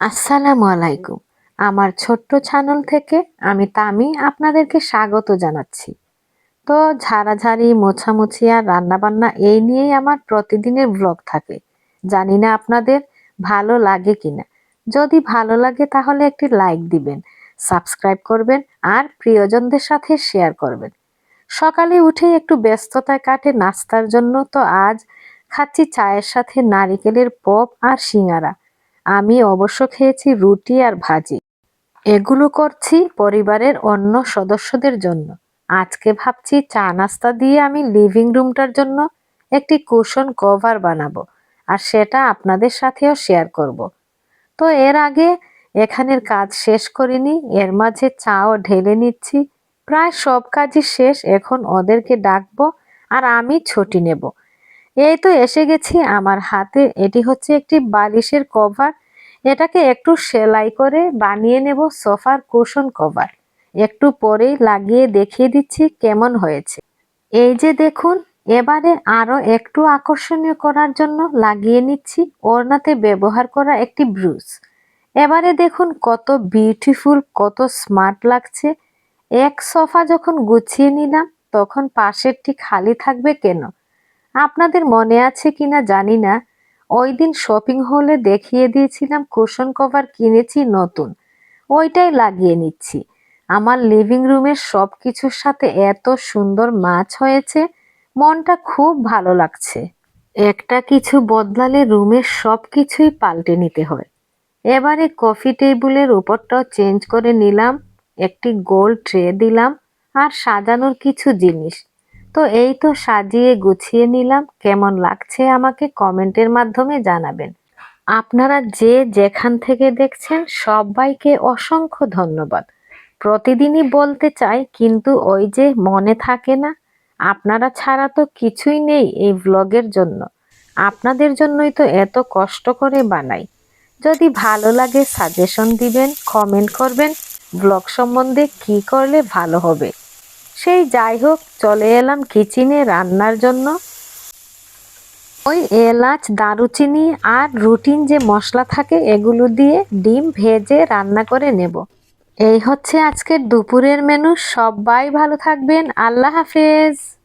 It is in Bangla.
আসসালামু আলাইকুম। আমার ছোট্ট চ্যানেল থেকে আমি তামি আপনাদেরকে স্বাগত জানাচ্ছি। তো ঝাড়াঝাড়ি, মোছামুছি আর রান্নাবান্না এই নিয়েই আমার প্রতিদিনের ব্লগ থাকে। জানি না আপনাদের ভালো লাগে কিনা। যদি ভালো লাগে তাহলে একটি লাইক দিবেন সাবস্ক্রাইব করবেন আর প্রিয়জনদের সাথে শেয়ার করবেন। সকালে উঠে একটু ব্যস্ততায় কাটে নাস্তার জন্য, তো আজ খাচ্ছি চায়ের সাথে নারিকেলের পপ আর সিঙ্গারা। আমি অবশ্য খেয়েছি রুটি আর ভাজি। এগুলো করছি পরিবারের অন্য সদস্যদের জন্য। আজকে ভাবছি চা নাস্তা দিয়ে আমি লিভিং রুমটার জন্য একটি কুশন কভার বানাবো আর সেটা আপনাদের সাথেও শেয়ার করব। তো এর আগে এখানের কাজ শেষ করিনি, এর মাঝে চাও ঢেলে নিচ্ছি। প্রায় সব কাজই শেষ, এখন ওদেরকে ডাকবো আর আমি ছুটি নেব। এই তো এসে গেছি আমার হাতে। এটি হচ্ছে একটি বালিশের কভার। এটাকে একটু সেলাই করে বানিয়ে নেব সোফার কুশন কভার। একটু পরেই লাগিয়ে দেখিয়ে দিচ্ছি কেমন হয়েছে। এই যে দেখুন, এবারে আরও একটু আকর্ষণীয় করার জন্য লাগিয়ে নিচ্ছি ওড়নাতে ব্যবহার করা একটি ব্রুশ। এবারে দেখুন কত বিউটিফুল, কত স্মার্ট লাগছে। এক সোফা যখন গুছিয়ে নিলাম, তখন পাশেরটি খালি থাকবে কেন? আপনাদের মনে আছে কিনা জানি না। ওই দিন শপিং হলে দেখিয়ে দিয়েছিলাম কুশন কভার কিনেছি নতুন। ওইটাই লাগিয়ে নিচ্ছি। আমার লিভিং রুমের সব কিছুর সাথে এত সুন্দর মাছ হয়েছে, মনটা খুব ভালো লাগছে। একটা কিছু বদলালে রুমের সব কিছুই পাল্টে নিতে হয়। এবারে কফি টেবিলের উপরটাও চেঞ্জ করে নিলাম, একটি গোল ট্রে দিলাম, আর সাজানোর কিছু জিনিস। তো এই তো সাজিয়ে গুছিয়ে নিলাম। কেমন লাগছে আমাকে কমেন্টের মাধ্যমে জানাবেন। আপনারা যে যেখান থেকে দেখছেন, সবাইকে অসংখ্য ধন্যবাদ। প্রতিদিনই বলতে চাই, কিন্তু ওই যে মনে থাকে না, আপনারা ছাড়া তো কিছুই নেই এই ব্লগের জন্য। আপনাদের জন্যই তো এত কষ্ট করে বানাই। যদি ভালো লাগে সাজেশন দিবেন কমেন্ট করবেন ব্লগ সম্বন্ধে কি করলে ভালো হবে? সেই যাই হোক, চলে এলাম কিচেনে রান্নার জন্য। ওই এলাচ, দারুচিনি আর রুটিন যে মশলা থাকে, এগুলো দিয়ে ডিম ভেজে রান্না করে নেব। এই হচ্ছে আজকের দুপুরের মেনু। সবাই ভালো থাকবেন। আল্লাহ হাফেজ।